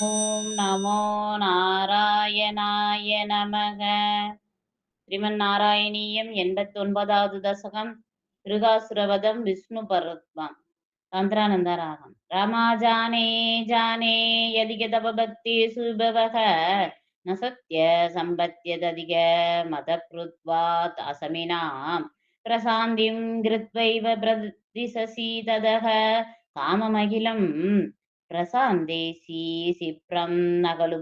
ஓம் நமோ நாராயணாய நமக. ஸ்ரீமன் நாராயணீயம் எண்பத்தி ஒன்பதாவது தசகம் திருகாசுரவதம் விஷ்ணு பரத்வம். தந்திரானந்த ராகம் ரமா ஜானே ஜானே யதிக தபபக்தி சுபவக. ந சத்ய மத மதக்ருத்வாத் அசமினாம். பிரசாந்திம் கிருத்வைவ பிரதிசசி ததக காமமகிலம் ीसिप्रं न खलु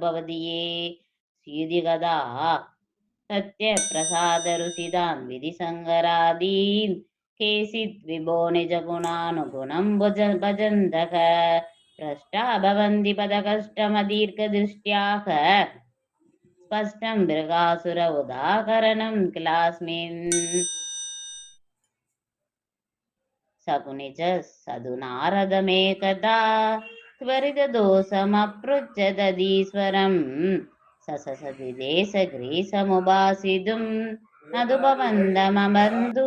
प्रसादरुचिदा विधिसङ्गरादीन्। केचित् विभो भजन्तः। भ्रष्टा भवन्ति पदकष्टमदीर्घदृष्ट्याः। स्पष्टं मृगासुर उदाहरणं किलास्मिन्। सगुनिज च त्वरितदोषमपृच्छदधीश्वरम् सससदिदेशग्रीसमुपासितुं नदुपवन्दमबन्धु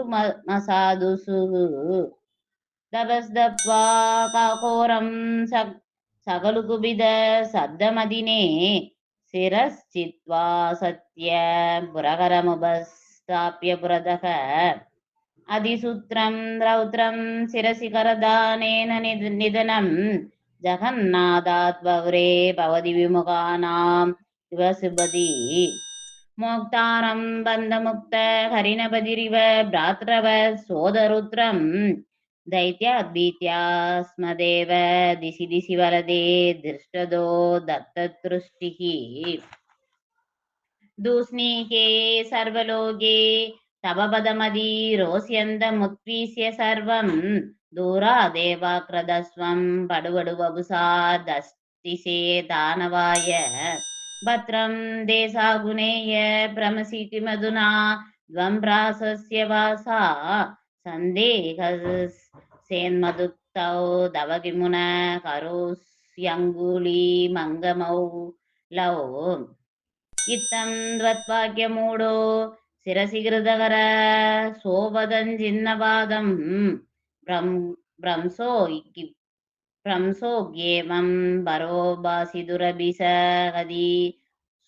मसाधुषु दभस्दप्त्वा काकोरं सकलुकुबिद शब्दमदिने शिरश्चित्वा सत्य पुरकरमुपस्थाप्य पुरतः अधिसूत्रं रौद्रं शिरसि करदानेन निधनं जगन्नाथात् पौरे भवति विमुखानां मोक्तारं बन्धमुक्त हरिणपतिरिव सोदरुद्रं दैत्याद्भीत्या स्मदेव दिशि दिशि वरदे दृष्टदो दत्तदृष्टिः। दूष्णीके सर्वलोके தவபதமதீரோஸ்யந்தமுத்வீசிய சர்வம். தூராதேவாக்ரதஸ்வம். படுவடுவபுசாதஸ்திசே தானவாய. பத்ரம் தேசாகுணேய. பிரமசி கிமதுனா துவம் ராசஸ்ய வாசா. சந்தேக சேன்மதுக்தௌ தவகிமுன. கரோஸ்யங்குலி. மங்கமௌ. லவ் இத்தம் துவத்வாக்கியமூடோ इत्थं द्वत्वाक्यमूढो शिरसि कृतकर सोपदञ्जिन्नपादं भ्रंसो भ्रंसोऽज्ञेमं परो भासिदुरभिसहदि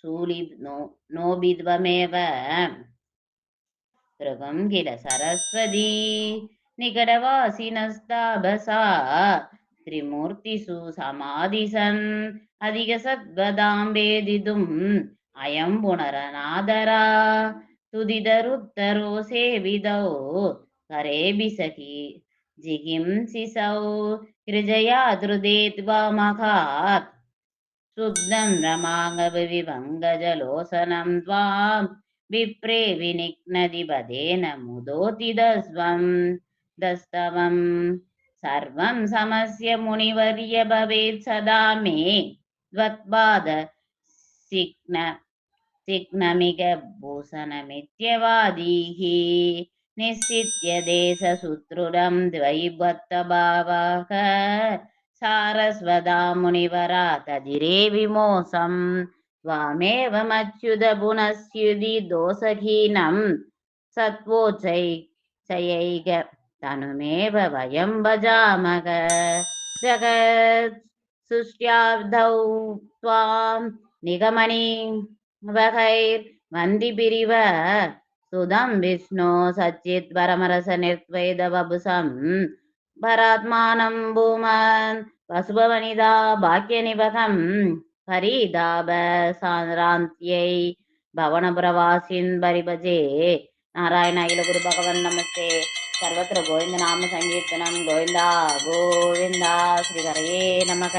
शूलि नो नोबिध्वमेव गृहं किल सरस्वती निकटवासिनस्ताभसा त्रिमूर्तिषु समाधिसन् अधिकसद्वदां अयं पुनरनादरा तुदिदरुत्तरो सेविदौ करेभिसखि जिगिंसिसौ हृजया धृदेद्वामघात् शुद्धं रमाङ्गविभङ्गजलोसनं त्वां। विप्रे विनिघ्नति पदेन मुदोति दस्वं दस्तवं सर्वं समस्य मुनिवर्य भवेत् सदा मे। त्वत्पाद सिग्न सिग्नमिग भूषणमित्यवादीः। निश्चित्य देशसुत्रुरं द्वैबद्धभावः सारस्वदा मुनिवरा तदिरे विमोसं। त्वामेवमच्युत पुनस्युदि दोषहीनं। सत्वोच्चै चयैक तनुमेव वयं भजामः। जगत् सृष्ट्याब्धौ त्वां निगमनि வகைர் வந்தி பிரிவ சுதம் விஷ்ணு சச்சித் பரமரச நிர்வைத வபுசம். பராத்மானம் பூமன் பசுபவனிதா பாக்கிய நிபகம் பரிதாப சாந்தியை பவனபுரவாசின் பரிபஜே. நாராயண இலகுரு பகவன் நமஸ்தே. சர்வத்திர கோவிந்த நாம சங்கீர்த்தனம் கோவிந்தா கோவிந்தா ஸ்ரீகரையே நமக.